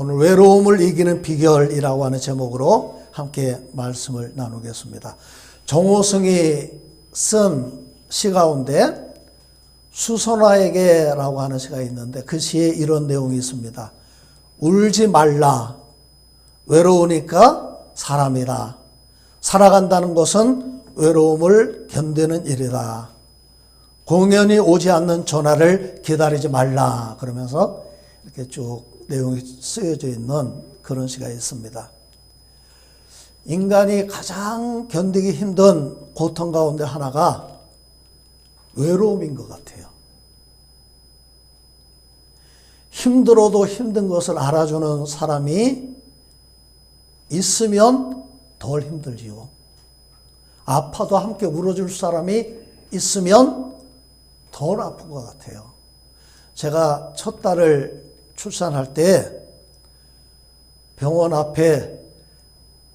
오늘 외로움을 이기는 비결이라고 하는 제목으로 함께 말씀을 나누겠습니다. 정호승이 쓴 시 가운데 수선화에게라고 하는 시가 있는데 그 시에 이런 내용이 있습니다. 울지 말라. 외로우니까 사람이라. 살아간다는 것은 외로움을 견디는 일이다. 공연이 오지 않는 전화를 기다리지 말라. 그러면서 이렇게 쭉 내용이 쓰여져 있는 그런 시가 있습니다. 인간이 가장 견디기 힘든 고통 가운데 하나가 외로움인 것 같아요. 힘들어도 힘든 것을 알아주는 사람이 있으면 덜 힘들지요. 아파도 함께 울어줄 사람이 있으면 덜 아픈 것 같아요. 제가 첫 딸을 출산할 때 병원 앞에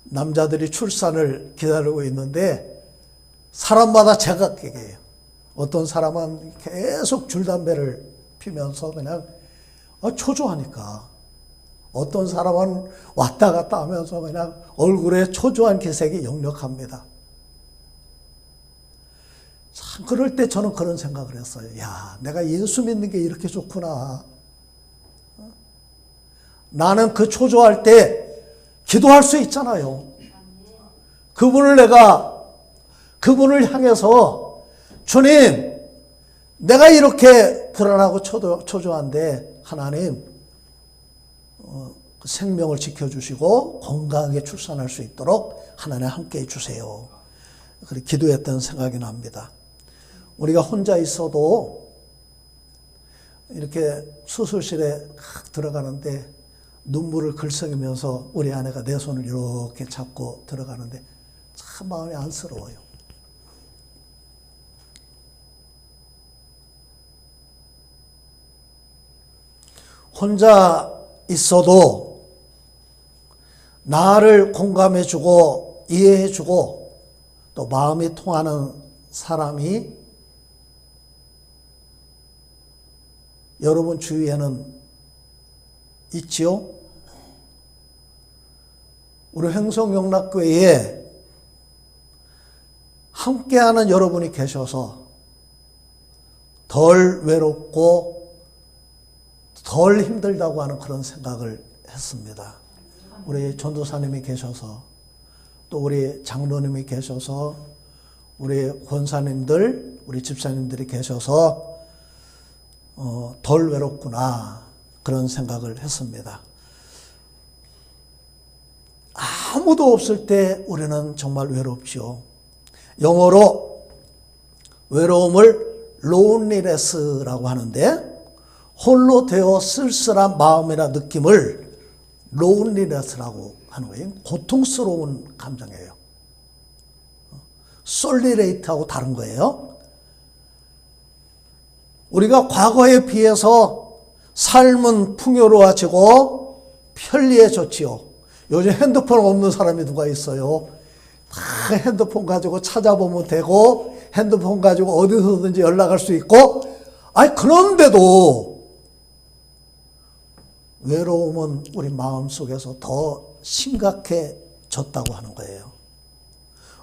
남자들이 출산을 기다리고 있는데 사람마다 제각각이에요. 어떤 사람은 계속 줄담배를 피면서 그냥 어, 초조하니까 어떤 사람은 왔다 갔다 하면서 그냥 얼굴에 초조한 기색이 역력합니다. 참 그럴 때 저는 그런 생각을 했어요. 야, 내가 예수 믿는 게 이렇게 좋구나. 나는 그 초조할 때 기도할 수 있잖아요. 그분을 내가 그분을 향해서 주님, 내가 이렇게 불안하고 초조, 초조한데 하나님 어, 그 생명을 지켜주시고 건강하게 출산할 수 있도록 하나님 함께 해주세요. 그렇게 기도했던 생각이 납니다. 우리가 혼자 있어도 이렇게 수술실에 들어가는데 눈물을 글썽이면서 우리 아내가 내 손을 이렇게 잡고 들어가는데 참 마음이 안쓰러워요. 혼자 있어도 나를 공감해주고 이해해주고 또 마음이 통하는 사람이 여러분 주위에는 있지요? 우리 행성영락교회에 함께하는 여러분이 계셔서 덜 외롭고 덜 힘들다고 하는 그런 생각을 했습니다. 우리 전도사님이 계셔서 또 우리 장로님이 계셔서 우리 권사님들, 우리 집사님들이 계셔서 어, 덜 외롭구나 그런 생각을 했습니다. 아무도 없을 때 우리는 정말 외롭죠. 영어로 외로움을 loneliness라고 하는데 홀로 되어 쓸쓸한 마음이나 느낌을 loneliness라고 하는 거예요. 고통스러운 감정이에요. 솔리레이트하고 다른 거예요. 우리가 과거에 비해서 삶은 풍요로워지고 편리해졌지요. 요즘 핸드폰 없는 사람이 누가 있어요? 다 핸드폰 가지고 찾아보면 되고 핸드폰 가지고 어디서든지 연락할 수 있고 아니 그런데도 외로움은 우리 마음속에서 더 심각해졌다고 하는 거예요.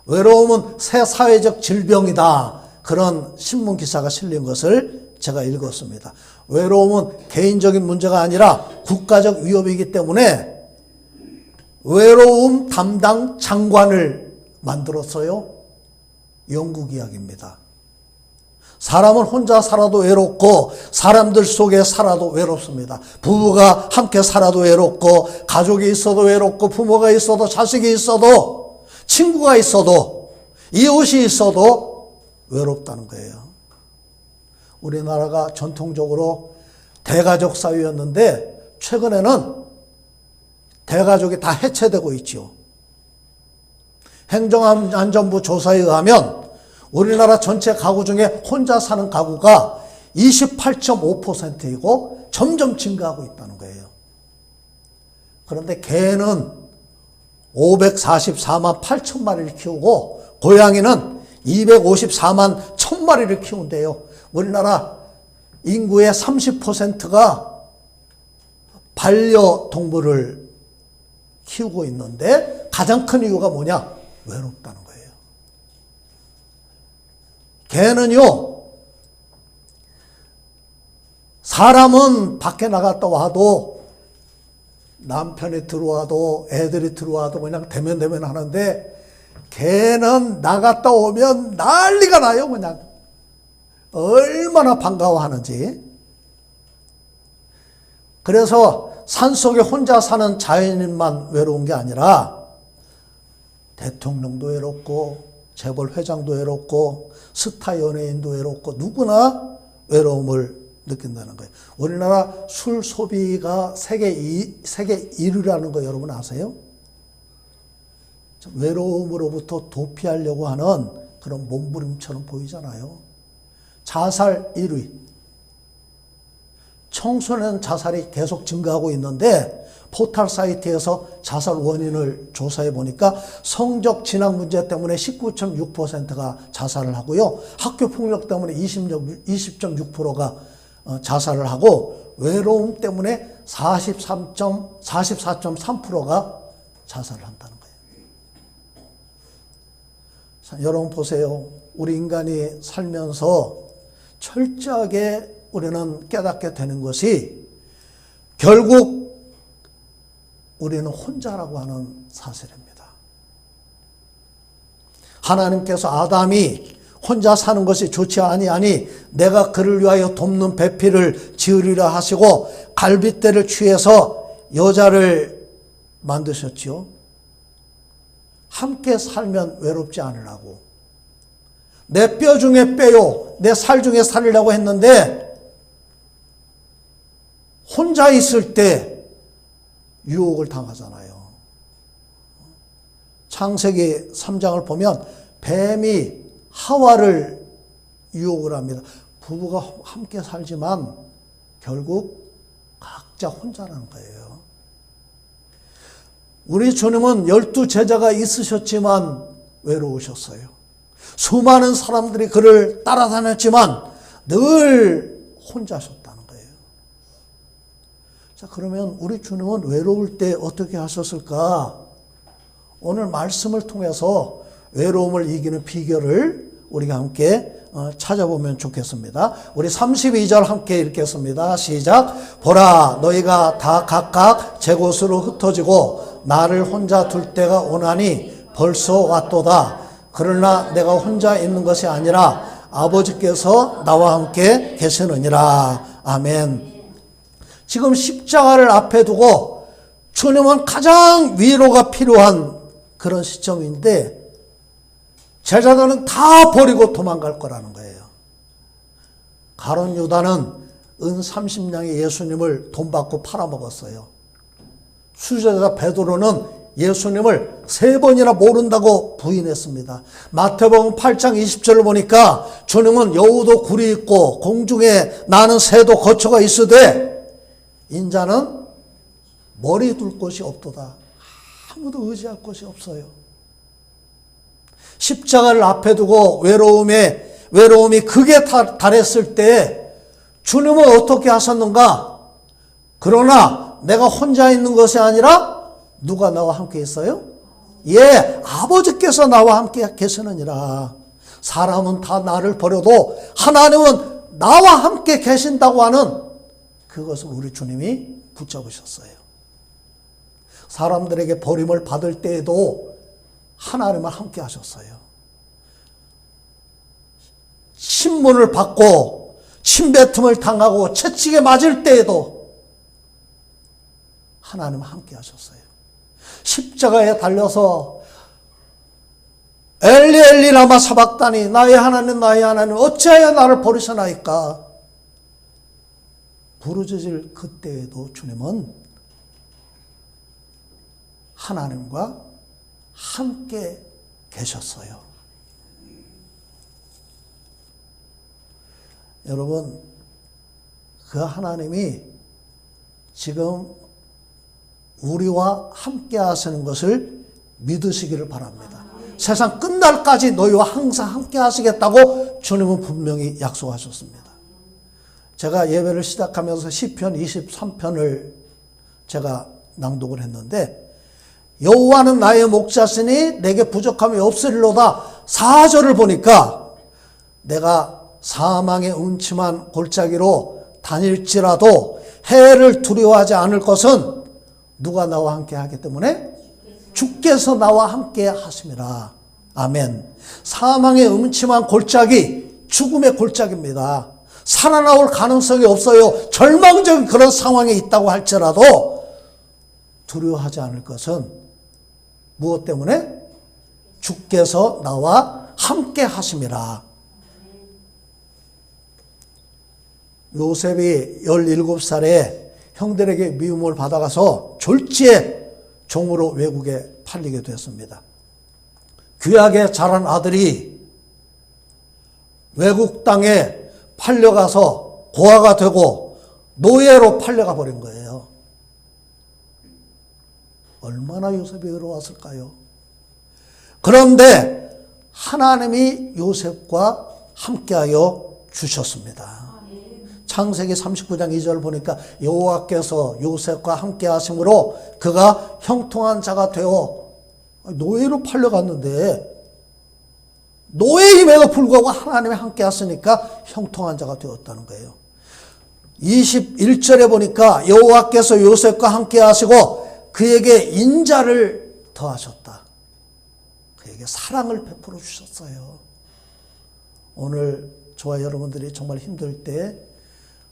외로움은 새 사회적 질병이다. 그런 신문 기사가 실린 것을 제가 읽었습니다. 외로움은 개인적인 문제가 아니라 국가적 위협이기 때문에 외로움 담당 장관을 만들었어요. 영국 이야기입니다. 사람은 혼자 살아도 외롭고 사람들 속에 살아도 외롭습니다. 부부가 함께 살아도 외롭고 가족이 있어도 외롭고 부모가 있어도 자식이 있어도 친구가 있어도 이웃이 있어도 외롭다는 거예요. 우리나라가 전통적으로 대가족 사회였는데 최근에는 대가족이 다 해체되고 있지요. 행정안전부 조사에 의하면 우리나라 전체 가구 중에 혼자 사는 가구가 28.5%이고 점점 증가하고 있다는 거예요. 그런데 개는 544만 8천 마리를 키우고 고양이는 254만 1천 마리를 키운대요. 우리나라 인구의 30%가 반려동물을 키우고 있는데 가장 큰 이유가 뭐냐? 외롭다는 거예요. 개는요, 사람은 밖에 나갔다 와도 남편이 들어와도 애들이 들어와도 그냥 대면대면 하는데 개는 나갔다 오면 난리가 나요, 그냥. 얼마나 반가워하는지. 그래서 산속에 혼자 사는 자연인만 외로운 게 아니라 대통령도 외롭고 재벌 회장도 외롭고 스타 연예인도 외롭고 누구나 외로움을 느낀다는 거예요. 우리나라 술 소비가 세계 2, 세계 1위라는 거 여러분 아세요? 외로움으로부터 도피하려고 하는 그런 몸부림처럼 보이잖아요. 자살 1위. 청소년 자살이 계속 증가하고 있는데 포털 사이트에서 자살 원인을 조사해 보니까 성적 진학 문제 때문에 19.6%가 자살을 하고요. 학교 폭력 때문에 20.6%가 어, 자살을 하고 외로움 때문에 43. 44.3%가 자살을 한다는 거예요. 자, 여러분 보세요. 우리 인간이 살면서 철저하게 우리는 깨닫게 되는 것이 결국 우리는 혼자라고 하는 사실입니다. 하나님께서 아담이 혼자 사는 것이 좋지 아니하니 내가 그를 위하여 돕는 배필을 지으리라 하시고 갈빗대를 취해서 여자를 만드셨지요. 함께 살면 외롭지 않으라고. 내 뼈 중에 뼈요, 내 살 중에 살이라고 했는데 혼자 있을 때 유혹을 당하잖아요. 창세기 3장을 보면 뱀이 하와를 유혹을 합니다. 부부가 함께 살지만 결국 각자 혼자라는 거예요. 우리 주님은 열두 제자가 있으셨지만 외로우셨어요. 수많은 사람들이 그를 따라다녔지만 늘 혼자셨다는 거예요. 자, 그러면 우리 주님은 외로울 때 어떻게 하셨을까? 오늘 말씀을 통해서 외로움을 이기는 비결을 우리가 함께 어, 찾아보면 좋겠습니다. 우리 32절 함께 읽겠습니다. 시작. 보라, 너희가 다 각각 제 곳으로 흩어지고 나를 혼자 둘 때가 오나니 벌써 왔도다. 그러나 내가 혼자 있는 것이 아니라 아버지께서 나와 함께 계시느니라. 아멘. 지금 십자가를 앞에 두고 주님은 가장 위로가 필요한 그런 시점인데 제자들은 다 버리고 도망갈 거라는 거예요. 가론 유다는 은 30냥의 예수님을 돈 받고 팔아먹었어요. 수제자 베드로는 예수님을 세 번이나 모른다고 부인했습니다. 마태복음 8장 20절을 보니까 주님은 여우도 굴이 있고 공중에 나는 새도 거처가 있으되 인자는 머리 둘 곳이 없도다. 아무도 의지할 곳이 없어요. 십자가를 앞에 두고 외로움에 외로움이 극에 달했을 때 주님은 어떻게 하셨는가? 그러나 내가 혼자 있는 것이 아니라 누가 나와 함께 있어요? 예, 아버지께서 나와 함께 계시느니라. 사람은 다 나를 버려도 하나님은 나와 함께 계신다고 하는 그것을 우리 주님이 붙잡으셨어요. 사람들에게 버림을 받을 때에도 하나님을 함께 하셨어요. 신문을 받고 침뱉음을 당하고 채찍에 맞을 때에도 하나님 함께 하셨어요. 십자가에 달려서 엘리 엘리 라마 사박다니 나의 하나님 나의 하나님 어찌하여 나를 버리시나이까 부르짖을 그때에도 주님은 하나님과 함께 계셨어요. 여러분, 그 하나님이 지금 우리와 함께 하시는 것을 믿으시기를 바랍니다. 세상 끝날까지 너희와 항상 함께 하시겠다고 주님은 분명히 약속하셨습니다. 제가 예배를 시작하면서 시편 23편을 제가 낭독을 했는데 여호와는 나의 목자시니 내게 부족함이 없으리로다 4절을 보니까 내가 사망의 음침한 골짜기로 다닐지라도 해를 두려워하지 않을 것은 누가 나와 함께 하기 때문에 주께서 나와 함께 하심이라. 아멘. 사망의 음침한 골짜기, 죽음의 골짜기입니다. 살아나올 가능성이 없어요. 절망적인 그런 상황에 있다고 할지라도 두려워하지 않을 것은 무엇 때문에? 주께서 나와 함께 하심이라. 요셉이 17살에 형들에게 미움을 받아가서 졸지에 종으로 외국에 팔리게 되었습니다. 귀하게 자란 아들이 외국 땅에 팔려가서 고아가 되고 노예로 팔려가 버린 거예요. 얼마나 요셉이 외로웠을까요? 그런데 하나님이 요셉과 함께하여 주셨습니다. 창세기 39장 2절 보니까 여호와께서 요셉과 함께 하심으로 그가 형통한 자가 되어 노예로 팔려갔는데 노예임에도 불구하고 하나님이 함께 하시니까 형통한 자가 되었다는 거예요. 21절에 보니까 여호와께서 요셉과 함께 하시고 그에게 인자를 더하셨다. 그에게 사랑을 베풀어 주셨어요. 오늘 저와 여러분들이 정말 힘들 때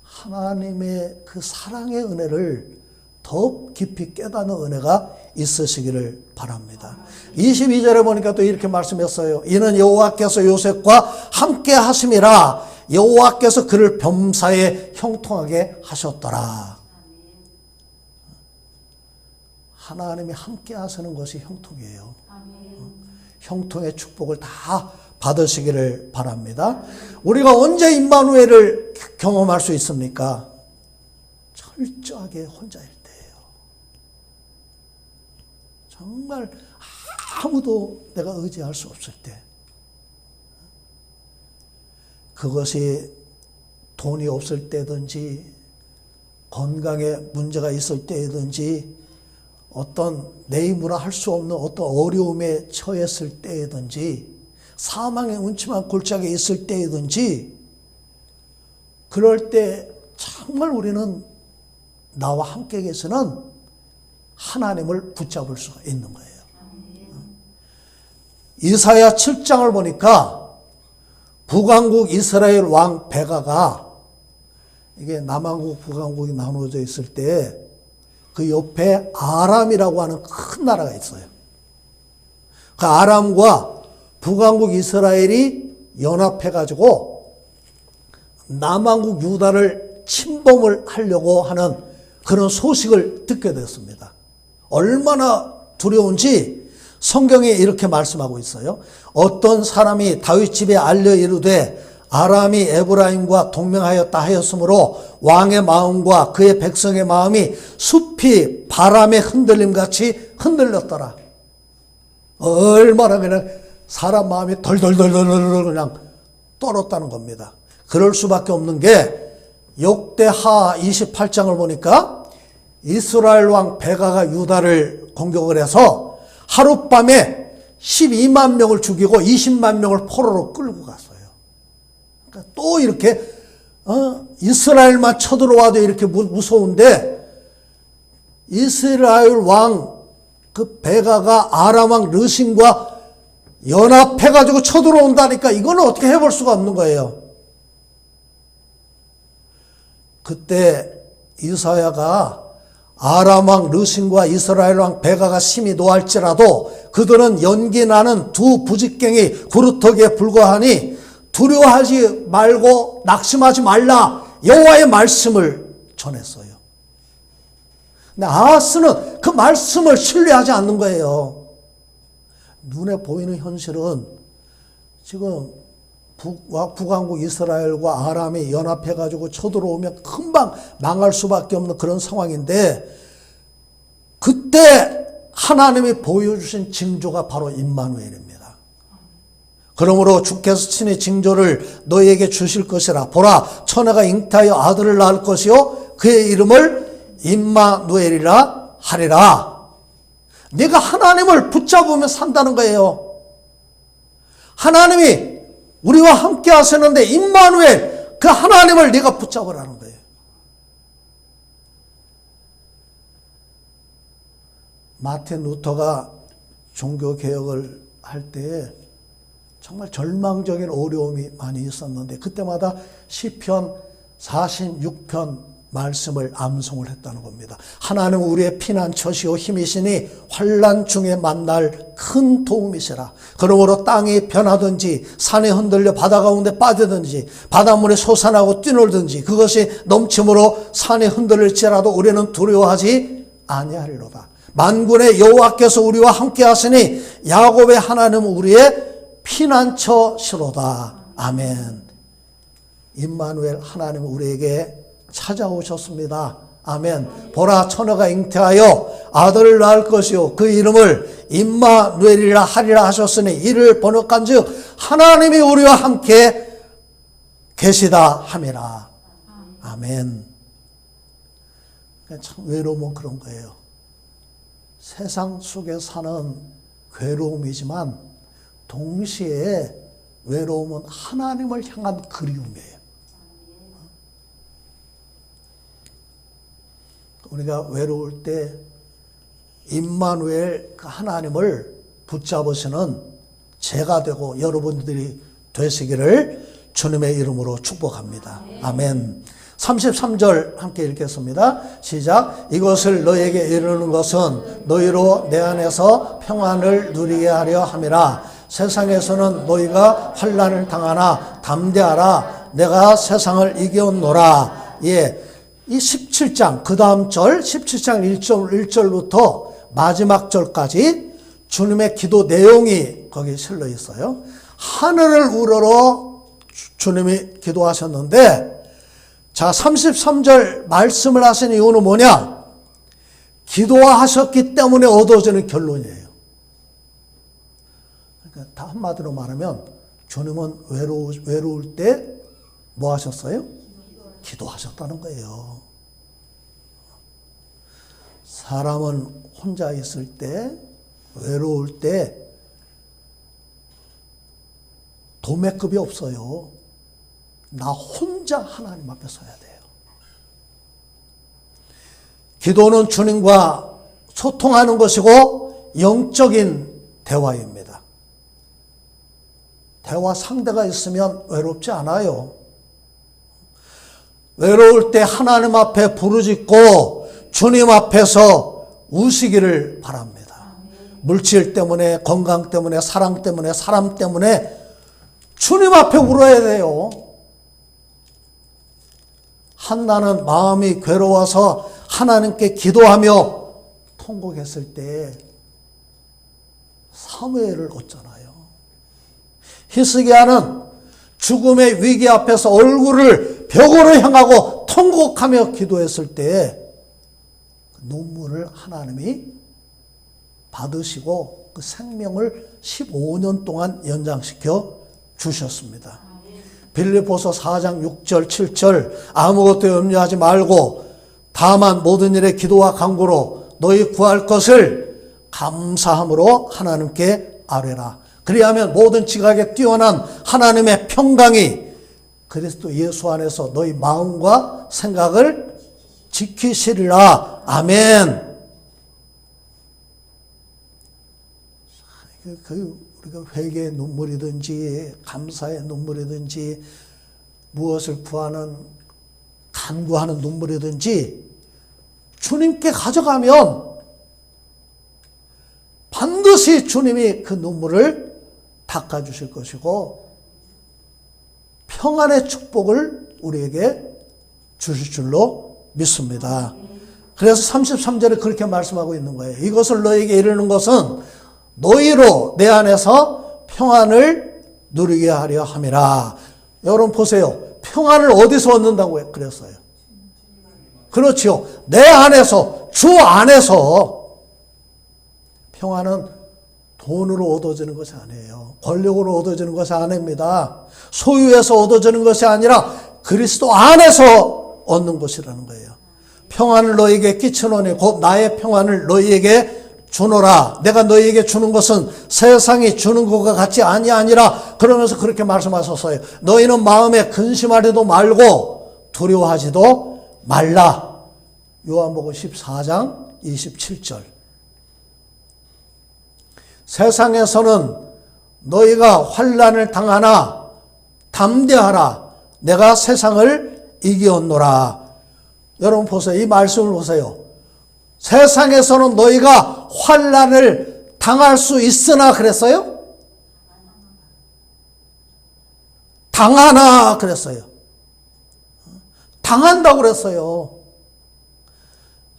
하나님의 그 사랑의 은혜를 더 깊이 깨닫는 은혜가 있으시기를 바랍니다. 22절에 보니까 또 이렇게 말씀했어요. 이는 여호와께서 요셉과 함께 하심이라 여호와께서 그를 범사에 형통하게 하셨더라. 하나님이 함께 하시는 것이 형통이에요. 형통의 축복을 다 받으시기를 바랍니다. 우리가 언제 임마누엘을 경험할 수 있습니까? 철저하게 혼자일 때예요. 정말 아무도 내가 의지할 수 없을 때. 그것이 돈이 없을 때든지 건강에 문제가 있을 때든지 어떤 내 힘으로 할 수 없는 어떤 어려움에 처했을 때든지 사망의 음침한 골짜기에 있을 때든지 그럴 때 정말 우리는 나와 함께 계시는 하나님을 붙잡을 수가 있는 거예요. 이사야 7장을 보니까 북왕국 이스라엘 왕 베가가 이게 남왕국 북왕국이 나누어져 있을 때 그 옆에 아람이라고 하는 큰 나라가 있어요. 그 아람과 북왕국 이스라엘이 연합해 가지고 남왕국 유다를 침범을 하려고 하는 그런 소식을 듣게 됐습니다. 얼마나 두려운지 성경에 이렇게 말씀하고 있어요. 어떤 사람이 다윗 집에 알려 이르되 아람이 에브라임과 동맹하였다 하였으므로 왕의 마음과 그의 백성의 마음이 숲이 바람의 흔들림 같이 흔들렸더라. 얼마나 그냥 사람 마음이 덜덜덜덜덜 그냥 떨었다는 겁니다. 그럴 수밖에 없는 게 역대하 28장을 보니까 이스라엘 왕 베가가 유다를 공격을 해서 하룻밤에 12만 명을 죽이고 20만 명을 포로로 끌고 갔어요. 그러니까 또 이렇게 어, 이스라엘만 쳐들어와도 이렇게 무서운데 이스라엘 왕 그 베가가 아람 왕 르신과 연합해가지고 쳐들어온다니까 이거는 어떻게 해볼 수가 없는 거예요. 그때 이사야가 아람 왕 르신과 이스라엘 왕 베가가 심히 노할지라도 그들은 연기 나는 두 부직갱이 구루터기에 불과하니 두려워하지 말고 낙심하지 말라 여호와의 말씀을 전했어요. 근데 아하스는 그 말씀을 신뢰하지 않는 거예요. 눈에 보이는 현실은 지금 북, 북왕국 이스라엘과 아람이 연합해가지고 쳐들어오면 금방 망할 수밖에 없는 그런 상황인데 그때 하나님이 보여주신 징조가 바로 임마누엘입니다. 그러므로 주께서 친히 징조를 너희에게 주실 것이라 보라 천하가 잉타하여 아들을 낳을 것이요 그의 이름을 임마누엘이라 하리라. 네가 하나님을 붙잡으면 산다는 거예요. 하나님이 우리와 함께 하시는데 임마누엘 그 하나님을 네가 붙잡으라는 거예요. 마틴 루터가 종교 개혁을 할때 정말 절망적인 어려움이 많이 있었는데 그때마다 시편 46편 말씀을 암송을 했다는 겁니다. 하나님 우리의 피난처시오 힘이시니 환란 중에 만날 큰 도움이시라. 그러므로 땅이 변하든지 산이 흔들려 바다 가운데 빠지든지 바닷물에 솟아나고 뛰놀든지 그것이 넘침으로 산이 흔들릴지라도 우리는 두려워하지 아니하리로다. 만군의 여호와께서 우리와 함께 하시니 야곱의 하나님은 우리의 피난처시로다. 아멘. 임마누엘 하나님 우리에게 찾아오셨습니다. 아멘. 보라 처녀가 잉태하여 아들을 낳을 것이요 그 이름을 임마누엘이라 하리라 하셨으니 이를 번역한즉 하나님이 우리와 함께 계시다 함이라. 아멘. 참 외로움은 그런 거예요. 세상 속에 사는 괴로움이지만 동시에 외로움은 하나님을 향한 그리움이에요. 우리가 외로울 때 임마누엘 그 하나님을 붙잡으시는 제가 되고 여러분들이 되시기를 주님의 이름으로 축복합니다. 아멘. 33절 함께 읽겠습니다. 시작. 이것을 너에게 이르는 것은 너희로 내 안에서 평안을 누리게 하려 함이라. 세상에서는 너희가 환란을 당하나 담대하라. 내가 세상을 이겨노라. 예. 이 17장, 그 다음 절, 17장 1절, 1절부터 마지막 절까지 주님의 기도 내용이 거기 실려 있어요. 하늘을 우러러 주님이 기도하셨는데, 자, 33절 말씀을 하신 이유는 뭐냐? 기도하셨기 때문에 얻어지는 결론이에요. 그러니까 다 한마디로 말하면 주님은 외로우, 외로울 때 뭐 하셨어요? 기도하셨다는 거예요. 사람은 혼자 있을 때, 외로울 때, 도매급이 없어요. 나 혼자 하나님 앞에 서야 돼요. 기도는 주님과 소통하는 것이고 영적인 대화입니다. 대화 상대가 있으면 외롭지 않아요. 외로울 때 하나님 앞에 부르짖고 주님 앞에서 우시기를 바랍니다. 물질 때문에, 건강 때문에, 사랑 때문에, 사람 때문에 주님 앞에 울어야 돼요. 한나는 마음이 괴로워서 하나님께 기도하며 통곡했을 때 사무엘을 얻잖아요. 히스기야는 죽음의 위기 앞에서 얼굴을 벽으로 향하고 통곡하며 기도했을 때 눈물을 하나님이 받으시고 그 생명을 15년 동안 연장시켜 주셨습니다. 빌립보서 4장 6절 7절 아무것도 염려하지 말고 다만 모든 일에 기도와 간구로 너희 구할 것을 감사함으로 하나님께 아뢰라. 그리하면 모든 지각에 뛰어난 하나님의 평강이 그리스도 예수 안에서 너희 마음과 생각을 지키시리라. 아멘. 그 우리가 회개의 눈물이든지 감사의 눈물이든지 무엇을 구하는 간구하는 눈물이든지 주님께 가져가면 반드시 주님이 그 눈물을 닦아주실 것이고 평안의 축복을 우리에게 주실 줄로 믿습니다. 그래서 33절에 그렇게 말씀하고 있는 거예요. 이것을 너에게 이르는 것은 너희로 내 안에서 평안을 누리게 하려 함이라. 여러분 보세요. 평안을 어디서 얻는다고 그랬어요? 그렇죠. 내 안에서, 주 안에서 평안은 돈으로 얻어지는 것이 아니에요. 권력으로 얻어지는 것이 아닙니다. 소유에서 얻어지는 것이 아니라 그리스도 안에서 얻는 것이라는 거예요. 평안을 너에게 끼쳐노니 곧 나의 평안을 너희에게 주노라. 내가 너희에게 주는 것은 세상이 주는 것과 같이 아니 아니라 그러면서 그렇게 말씀하셨어요. 너희는 마음에 근심하지도 말고 두려워하지도 말라. 요한복음 14장 27절. 세상에서는 너희가 환란을 당하나 담대하라. 내가 세상을 이기었노라. 여러분 보세요. 이 말씀을 보세요. 세상에서는 너희가 환란을 당할 수 있으나 그랬어요? 당하나 그랬어요. 당한다고 그랬어요.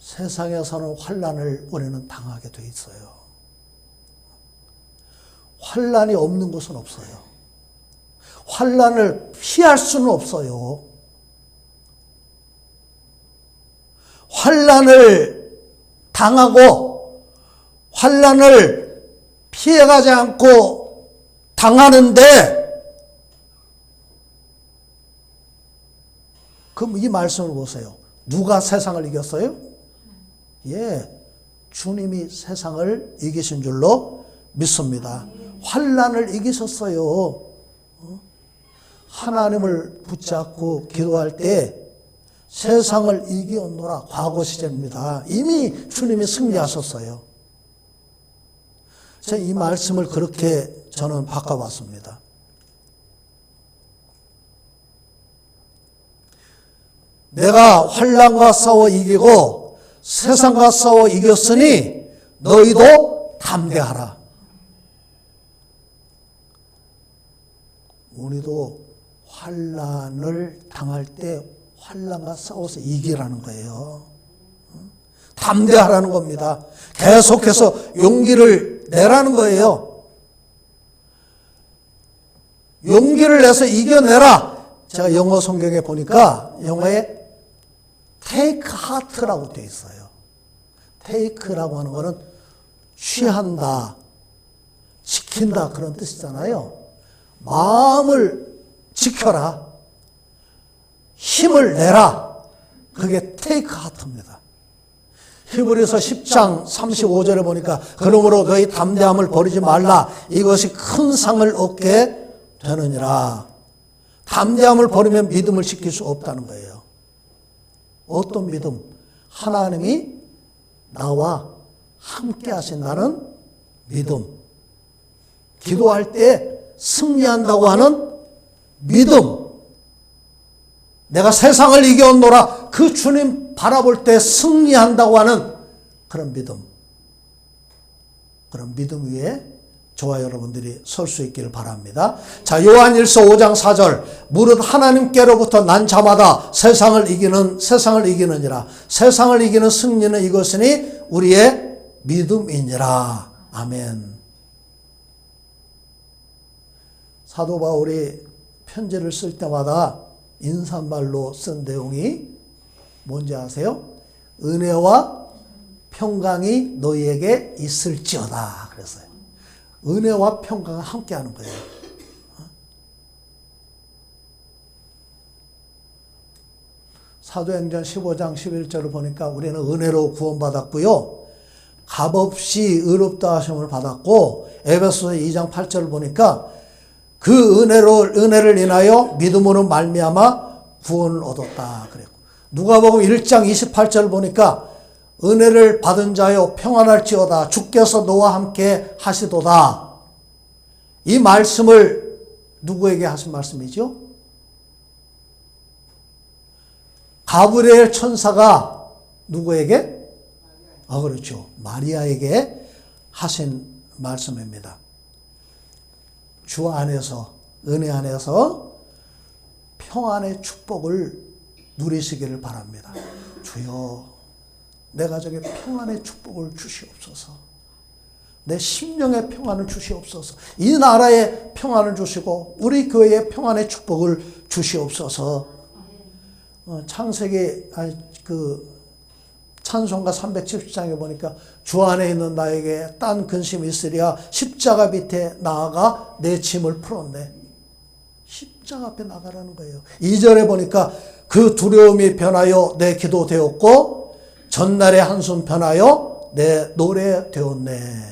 세상에서는 환란을 우리는 당하게 돼 있어요. 환란이 없는 곳은 없어요. 환란을 피할 수는 없어요. 환란을 당하고 환란을 피해가지 않고 당하는데 그럼 이 말씀을 보세요. 누가 세상을 이겼어요? 예, 주님이 세상을 이기신 줄로 믿습니다. 환란을 이기셨어요. 어? 하나님을 붙잡고 기도할 때 세상을 이기었노라 과거 시제입니다. 이미 주님이 승리하셨어요. 제가 이 말씀을 그렇게 저는 바꿔봤습니다. 내가 환란과 싸워 이기고 세상과 싸워 이겼으니 너희도 담대하라. 우리도 환란을 당할 때 환란과 싸워서 이기라는 거예요. 담대하라는 겁니다. 계속해서 용기를 내라는 거예요. 용기를 내서 이겨내라. 제가 영어 성경에 보니까 영어에 take heart라고 되어 있어요. take라고 하는 거는 취한다, 지킨다 그런 뜻이잖아요. 마음을 지켜라. 힘을 내라. 그게 take heart입니다. 히브리서 10장 35절에 보니까 그러므로 너희 담대함을 버리지 말라. 이것이 큰 상을 얻게 되느니라. 담대함을 버리면 믿음을 지킬 수 없다는 거예요. 어떤 믿음? 하나님이 나와 함께 하신다는 믿음. 기도할 때 승리한다고 하는 믿음. 내가 세상을 이겨온노라 그 주님 바라볼 때 승리한다고 하는 그런 믿음. 그런 믿음 위에 저와 여러분들이 설 수 있기를 바랍니다. 자, 요한일서 5장 4절. 무릇 하나님께로부터 난 자마다 세상을 이기는, 세상을 이기느니라. 세상을 이기는 승리는 이것이니 우리의 믿음이니라. 아멘. 사도 바울이 편지를 쓸 때마다 인사말로 쓴 내용이 뭔지 아세요? 은혜와 평강이 너희에게 있을지어다. 그랬어요. 은혜와 평강을 함께 하는 거예요. 사도행전 15장 11절을 보니까 우리는 은혜로 구원받았고요. 값없이 의롭다 하심을 받았고 에베소서 2장 8절을 보니까 그 은혜로 은혜를 인하여 믿음으로 말미암아 구원을 얻었다 그랬고 누가복음 1장 28절 보니까 은혜를 받은 자여 평안할지어다 주께서 너와 함께 하시도다 이 말씀을 누구에게 하신 말씀이죠? 가브리엘 천사가 누구에게? 아 그렇죠 마리아에게 하신 말씀입니다. 주 안에서 은혜 안에서 평안의 축복을 누리시기를 바랍니다. 주여 내 가정에 평안의 축복을 주시옵소서. 내 심령의 평안을 주시옵소서. 이 나라에 평안을 주시고 우리 교회에 평안의 축복을 주시옵소서. 어, 창세기 아니 그 찬송가 370장에 보니까 주 안에 있는 나에게 딴 근심이 있으랴 십자가 밑에 나아가 내 짐을 풀었네. 십자가 앞에 나가라는 거예요. 2절에 보니까 그 두려움이 변하여 내 기도 되었고 전날의 한숨 편하여 내 노래 되었네.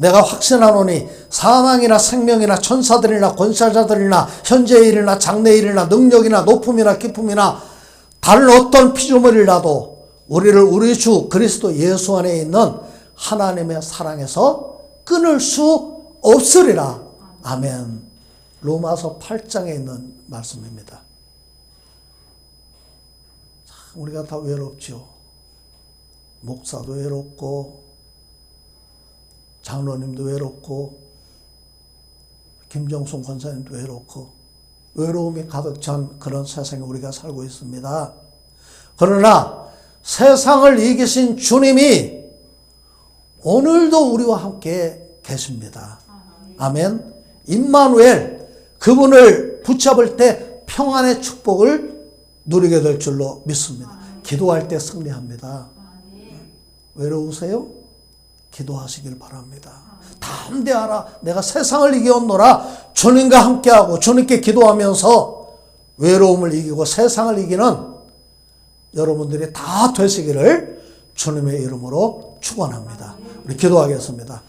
내가 확신하노니 사망이나 생명이나 천사들이나 권사자들이나 현재의 일이나 장래의 일이나 능력이나 높음이나 기쁨이나 다른 어떤 피조물이라도 우리를 우리 주 그리스도 예수 안에 있는 하나님의 사랑에서 끊을 수 없으리라. 아멘. 로마서 8장에 있는 말씀입니다. 참 우리가 다 외롭죠. 목사도 외롭고 장로님도 외롭고 김정순 권사님도 외롭고 외로움이 가득 찬 그런 세상에 우리가 살고 있습니다. 그러나 세상을 이기신 주님이 오늘도 우리와 함께 계십니다. 아멘. 임마누엘 그분을 붙잡을 때 평안의 축복을 누리게 될 줄로 믿습니다. 기도할 때 승리합니다. 외로우세요? 기도하시길 바랍니다. 담대하라. 내가 세상을 이겨온노라. 주님과 함께하고 주님께 기도하면서 외로움을 이기고 세상을 이기는 여러분들이 다 되시기를 주님의 이름으로 축원합니다. 우리 기도하겠습니다.